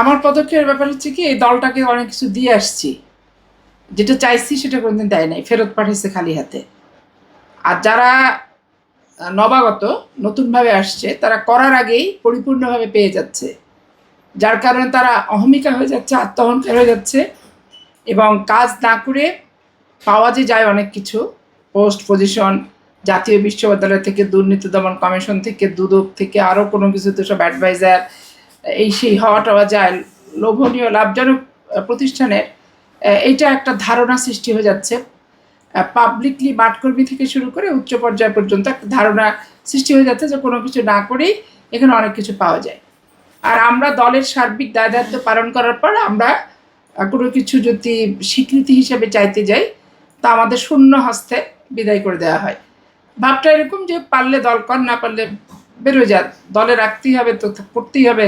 আমার পদক্ষেপের ব্যাপার হচ্ছে কি, এই দলটাকে অনেক কিছু দিয়ে আসছি। যেটা চাইছি সেটা কোনোদিন দেয় নাই, ফেরত পাঠিয়েছে খালি হাতে। আর যারা নবাগত, নতুনভাবে আসছে, তারা করার আগেই পরিপূর্ণভাবে পেয়ে যাচ্ছে। যার কারণে তারা অহমিকা হয়ে যাচ্ছে, আত্মহংকার হয়ে যাচ্ছে এবং কাজ না করে পাওয়া যে যায় অনেক কিছু, পোস্ট পজিশন, জাতীয় বিশ্ববিদ্যালয় থেকে দুর্নীতি দমন কমিশন থেকে, দুদক থেকে, আরও কোনো কিছু তো সব অ্যাডভাইজার এই সেই হওয়া টাওয়া যায় লোভনীয়, লাভজনক প্রতিষ্ঠানের এইটা একটা ধারণা সৃষ্টি হয়ে যাচ্ছে। পাবলিকলি মাঠকর্মী থেকে শুরু করে উচ্চ পর্যায় পর্যন্ত একটা ধারণা সৃষ্টি হয়ে যাচ্ছে যে কোনো কিছু না করেই এখানে অনেক কিছু পাওয়া যায়। আর আমরা দলের সার্বিক দায় দায়িত্ব পালন করার পর আমরা কোনো কিছু যদি স্বীকৃতি হিসেবে চাইতে যাই, তা আমাদের শূন্য হস্তে বিদায় করে দেওয়া হয়। ভাবটা এরকম যে পারলে দল কর, না পারলে বেরোয় যা। দলে রাখতেই হবে, তো করতেই হবে।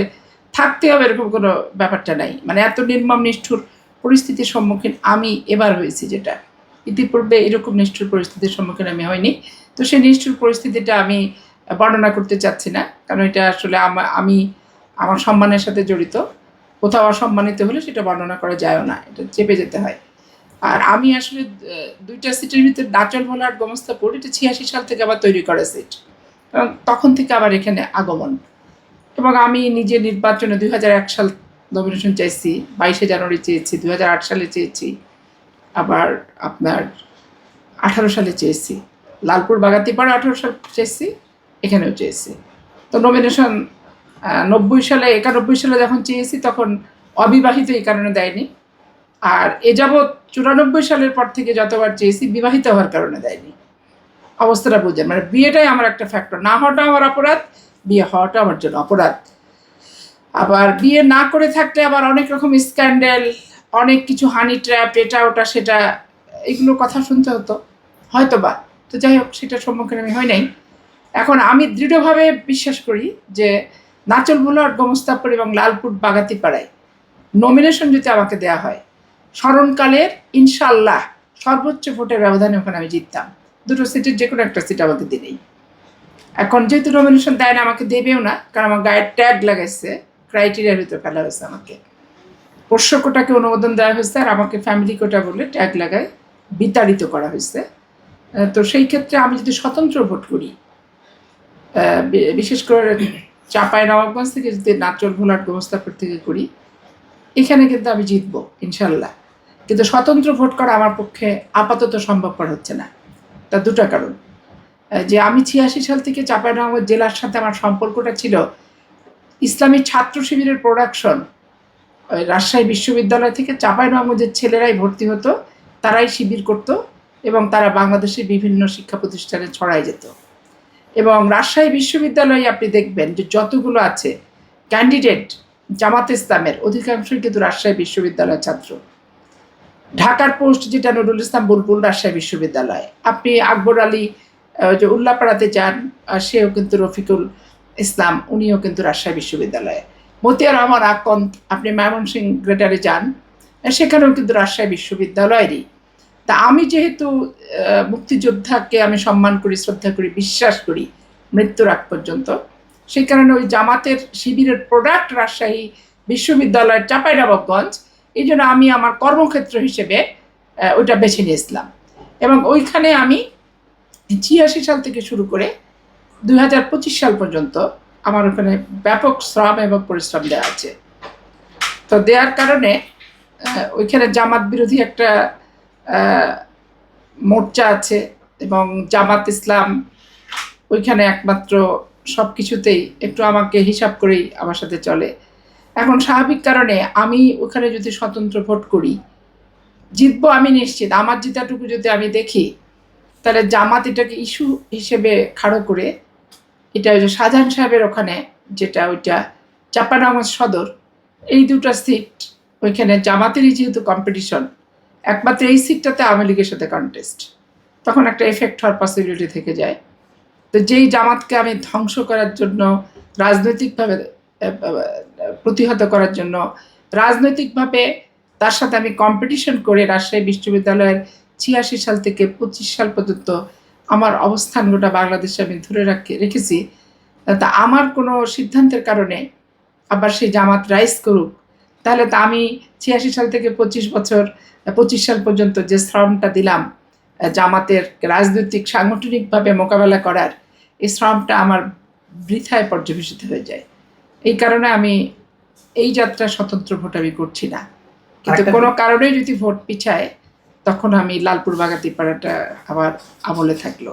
থাকতে হবে এরকম কোনো ব্যাপারটা নাই। মানে এত নির্মম, নিষ্ঠুর পরিস্থিতির সম্মুখীন আমি এবার হয়েছি যেটা। ইতিপূর্বে এরকম নিষ্ঠুর পরিস্থিতির সম্মুখীন আমি হইনি। তো সেই নিষ্ঠুর পরিস্থিতিটা আমি বর্ণনা করতে চাচ্ছি না। কারণ এটা আসলে আমা- আমি আমার সম্মানের সাথে জড়িত। কোথাও অসম্মানিত হলে সেটা বর্ণনা করা যায়ও না। এটা চেপে যেতে হয়। আর আমি আসলে দুইটা সিটের ভিতরে নাচল ভোলা আর গোমস্তাপুর এটা ছিয়াশি সাল থেকে আবার তৈরি করা সিট। এবং তখন থেকে আবার এখানে আগমন। এবং আমি নিজে নির্বাচনে দুই হাজার এক সাল নমিনেশন চাইছি, বাইশে জানুয়ারি চেয়েছি, দুই হাজার আট সালে চেয়েছি, আবার আপনার আঠারো সালে চেয়েছি, লালপুর বাগাতিপাড়া আঠারো সাল চেয়েছি, এখানেও চেয়েছি। তো নমিনেশন নব্বই সালে, একানব্বই সালে যখন চেয়েছি তখন অবিবাহিত এই কারণে দেয়নি। আর এ যাবৎ চুরানব্বই সালের পর থেকে যতবার চেয়েছি বিবাহিত হওয়ার কারণে দেয়নি। অবস্থাটা বুঝেন মানে বিয়েটাই আমার একটা ফ্যাক্টর না হওয়াটা আমার অপরাধ বিয়ে হওয়াটা আমার জন্য অপরাধ। আবার বিয়ে না করে থাকলে আবার অনেক রকম স্ক্যান্ডেল, অনেক কিছু হানি ট্র্যাপ এটা ওটা, সেটা, এগুলো কথা শুনতে হতো হয়তো বা তো যাই হোক, সেটার সম্মুখীন আমি হই নাই। এখন আমি দৃঢ়ভাবে বিশ্বাস করি যে নাচল ভুলার গোমস্তাপুর এবং লালপুর বাগাতিপাড়ায় নমিনেশন যদি আমাকে দেওয়া হয়, স্মরণকালের ইনশাল্লাহ সর্বোচ্চ ভোটের ব্যবধানে ওখানে আমি জিততাম। দুটো সিটের যে কোনো একটা সিট আমাকে দিলেই। এখন যেহেতু নমিনেশন দেয় না, আমাকে দেবেও না, কারণ আমার গায়ের ট্যাগ লাগাইছে ক্রাইটেরিয়ার ভিতরে ফেলা হয়েছে আমাকে। পোষ্য কোটাকে অনুমোদন দেওয়া হয়েছে আর আমাকে ফ্যামিলি কোটা বলে ট্যাগ লাগায়, বিতাড়িত করা হয়েছে। তো সেই ক্ষেত্রে আমি যদি স্বতন্ত্র ভোট করি বিশেষ করে চাপাই নবাবগঞ্জ থেকে যদি নাচল ভোলার গোমস্তাপুর থেকে করি, এখানে কিন্তু আমি জিতবো, ইনশাল্লাহ। কিন্তু স্বতন্ত্র ভোট করা আমার পক্ষে আপাতত সম্ভবপর হচ্ছে না। তা দুটো কারণ। যে আমি ছিয়াশি সাল থেকে চাঁপাইনবাবগঞ্জ জেলার সাথে আমার সম্পর্কটা ছিল, ইসলামী ছাত্র শিবিরের প্রোডাকশন রাজশাহী বিশ্ববিদ্যালয় থেকে চাঁপাইনবাবগঞ্জের ছেলেরাই ভর্তি হতো, তারাই শিবির করত এবং তারা বাংলাদেশের বিভিন্ন শিক্ষা প্রতিষ্ঠানে ছড়াই যেত। এবং রাজশাহী বিশ্ববিদ্যালয়ে আপনি দেখবেন যে যতগুলো আছে ক্যান্ডিডেট জামাত ইসলামের অধিকাংশই কিন্তু রাজশাহী বিশ্ববিদ্যালয়ের ছাত্র। ঢাকার পোস্ট যেটা নুরুল ইসলাম বুলবুল রাজশাহী বিশ্ববিদ্যালয়। আপনি আকবর আলী যে উল্লাপাড়াতে যান সেও কিন্তু রফিকুল ইসলাম, উনিও কিন্তু রাজশাহী বিশ্ববিদ্যালয়ে। মতিয়ার রহমান আকন্দ, আপনি ময়মনসিং গ্রেটারে যান সেখানেও কিন্তু রাজশাহী বিশ্ববিদ্যালয়েরই। তা আমি যেহেতু মুক্তিযোদ্ধাকে আমি সম্মান করি, শ্রদ্ধা করি, বিশ্বাস করি, মৃত্যুর আগ পর্যন্ত, সেই কারণে ওই জামাতের শিবিরের প্রোডাক্ট রাজশাহী বিশ্ববিদ্যালয়ের চাঁপাইনবাবগঞ্জ, এই জন্য আমি আমার কর্মক্ষেত্র হিসেবে ওইটা বেছে নিয়েছিলাম। এবং ওইখানে আমি ছিয়াশি সাল থেকে শুরু করে দুই হাজার পঁচিশ সাল পর্যন্ত আমার ওখানে ব্যাপক শ্রম এবং পরিশ্রম দেওয়া আছে। তো দেওয়ার কারণে ওইখানে জামাত বিরোধী একটা মোর্চা আছে এবং জামাত ইসলাম ওইখানে একমাত্র সব কিছুতেই একটু আমাকে হিসাব করেই আমার সাথে চলে। এখন স্বাভাবিক কারণে আমি ওখানে যদি স্বতন্ত্র ভোট করি, জিতবো আমি নিশ্চিত। আমার জিতাটুকু যদি আমি দেখি তাহলে জামাত এটাকে ইস্যু হিসেবে খাড়ো করে, এটা ওই যে শাহজাহান সাহেবের ওখানে যেটা ওইটা চাপানাগঞ্জ সদর, এই দুটো সিট ওইখানে জামাতেরই যেহেতু কম্পিটিশন একমাত্র এই সিটটাতে আওয়ামী লীগের সাথে কন্টেস্ট তখন একটা এফেক্ট হওয়ার পসিবিলিটি থেকে যায়। তো যেই জামাতকে আমি ধ্বংস করার জন্য, রাজনৈতিকভাবে প্রতিহত করার জন্য, রাজনৈতিকভাবে তার সাথে আমি কম্পিটিশন করে রাজশাহী বিশ্ববিদ্যালয়ের ছিয়াশি সাল থেকে পঁচিশ সাল পর্যন্ত আমার অবস্থান গোটা বাংলাদেশে আমি ধরে রাখি রেখেছি। তা আমার কোনো সিদ্ধান্তের কারণে আবার সেই জামাত রাইজ করুক তাহলে তো আমি ছিয়াশি সাল থেকে পঁচিশ বছর পঁচিশ সাল পর্যন্ত যে শ্রমটা দিলাম জামাতের রাজনৈতিক সাংগঠনিকভাবে মোকাবেলা করার এই শ্রমটা আমার বৃথায় পর্যবেসিত হয়ে যায়। এই কারণে আমি এই যাত্রা স্বতন্ত্র ভোট আমি করছি না। কিন্তু কোনো কারণে যদি ভোট পিছায় তখন আমি লালপুর বাগাতি পাড়াটা আবার আমলে থাকল।